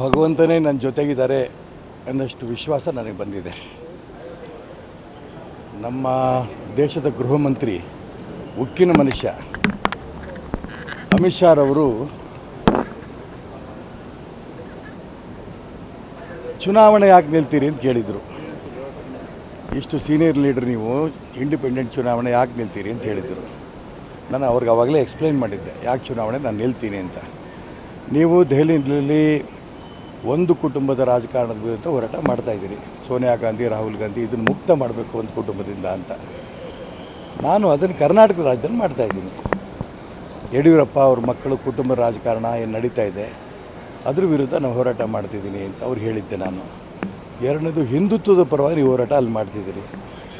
ಭಗವಂತನೇ ನನ್ನ ಜೊತೆಗಿದ್ದಾರೆ ಅನ್ನಷ್ಟು ವಿಶ್ವಾಸ ನನಗೆ ಬಂದಿದೆ. ನಮ್ಮ ದೇಶದ ಗೃಹ ಮಂತ್ರಿ ಉಕ್ಕಿನ ಮನುಷ್ಯ ಅಮಿತ್ ಶಾರವರು ಚುನಾವಣೆ ಯಾಕೆ ನಿಲ್ತೀರಿ ಅಂತ ಕೇಳಿದರು. ಇಷ್ಟು ಸೀನಿಯರ್ ಲೀಡರ್ ನೀವು, ಇಂಡಿಪೆಂಡೆಂಟ್ ಚುನಾವಣೆ ಯಾಕೆ ನಿಲ್ತೀರಿ ಅಂತ ಹೇಳಿದರು. ನಾನು ಅವ್ರಿಗೆ ಆವಾಗಲೇ ಎಕ್ಸ್ಪ್ಲೈನ್ ಮಾಡಿದ್ದೆ, ಯಾಕೆ ಚುನಾವಣೆ ನಾನು ನಿಲ್ತೀನಿ ಅಂತ. ನೀವು ದೆಹಲಿಯಲ್ಲಿ ಒಂದು ಕುಟುಂಬದ ರಾಜಕಾರಣದ ವಿರುದ್ಧ ಹೋರಾಟ ಮಾಡ್ತಾಯಿದ್ದೀರಿ ಸೋನಿಯಾ ಗಾಂಧಿ, ರಾಹುಲ್ ಗಾಂಧಿ ಇದನ್ನು ಮುಕ್ತ ಮಾಡಬೇಕು ಒಂದು ಕುಟುಂಬದಿಂದ ಅಂತ. ನಾನು ಅದನ್ನು ಕರ್ನಾಟಕ ರಾಜ್ಯದಲ್ಲಿ ಮಾಡ್ತಾಯಿದ್ದೀನಿ ಯಡಿಯೂರಪ್ಪ ಅವ್ರ ಮಕ್ಕಳು ಕುಟುಂಬ ರಾಜಕಾರಣ ಏನು ನಡೀತಾ ಇದೆ, ಅದ್ರ ವಿರುದ್ಧ ನಾನು ಹೋರಾಟ ಮಾಡ್ತಿದ್ದೀನಿ ಅಂತ ಅವ್ರು ಹೇಳಿದ್ದೆ ನಾನು. ಎರಡನೇದು, ಹಿಂದುತ್ವದ ಪರವಾಗಿ ನೀವು ಹೋರಾಟ ಅಲ್ಲಿ ಮಾಡ್ತಿದ್ದೀರಿ.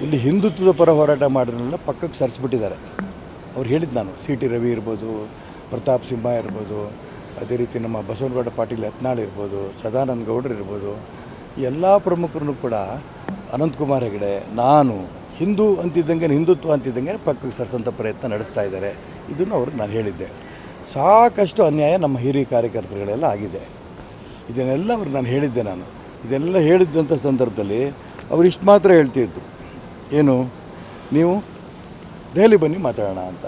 ಇಲ್ಲಿ ಹಿಂದುತ್ವದ ಪರ ಹೋರಾಟ ಮಾಡಿದ್ರನ್ನೆಲ್ಲ ಪಕ್ಕಕ್ಕೆ ಸರಿಸ್ಬಿಟ್ಟಿದ್ದಾರೆ. ಅವ್ರು ಹೇಳಿದ್ದು ನಾನು, ಸಿ ಟಿ ರವಿ ಇರ್ಬೋದು, ಪ್ರತಾಪ್ ಸಿಂಹ ಇರ್ಬೋದು ಅದೇ ರೀತಿ ನಮ್ಮ ಬಸವನಗೌಡ ಪಾಟೀಲ್ ಯತ್ನಾಳ್ ಇರ್ಬೋದು, ಸದಾನಂದ ಗೌಡರು ಇರ್ಬೋದು ಎಲ್ಲ ಪ್ರಮುಖರನ್ನು ಕೂಡ ಅನಂತಕುಮಾರ್ ಹೆಗಡೆ, ನಾನು, ಹಿಂದೂ ಅಂತಿದ್ದಂಗೆ, ಹಿಂದುತ್ವ ಅಂತಿದ್ದಂಗೆ ಪಕ್ಕಕ್ಕೆ ಸರಿಸೋಂಥ ಪ್ರಯತ್ನ ನಡೆಸ್ತಾ ಇದ್ದಾರೆ. ಇದನ್ನು ಅವ್ರಿಗೆ ನಾನು ಹೇಳಿದ್ದೆ. ಸಾಕಷ್ಟು ಅನ್ಯಾಯ ನಮ್ಮ ಹಿರಿಯ ಕಾರ್ಯಕರ್ತರುಗಳೆಲ್ಲ ಆಗಿದೆ. ಇದನ್ನೆಲ್ಲ ಅವ್ರಿಗೆ ನಾನು ಹೇಳಿದ್ದೆ ನಾನು. ಇದೆಲ್ಲ ಹೇಳಿದ್ದಂಥ ಸಂದರ್ಭದಲ್ಲಿ ಅವರು ಇಷ್ಟು ಮಾತ್ರ ಹೇಳ್ತಿದ್ರು. ಏನು? ನೀವು ದೆಹಲಿ ಬನ್ನಿ ಮಾತಾಡೋಣ ಅಂತ.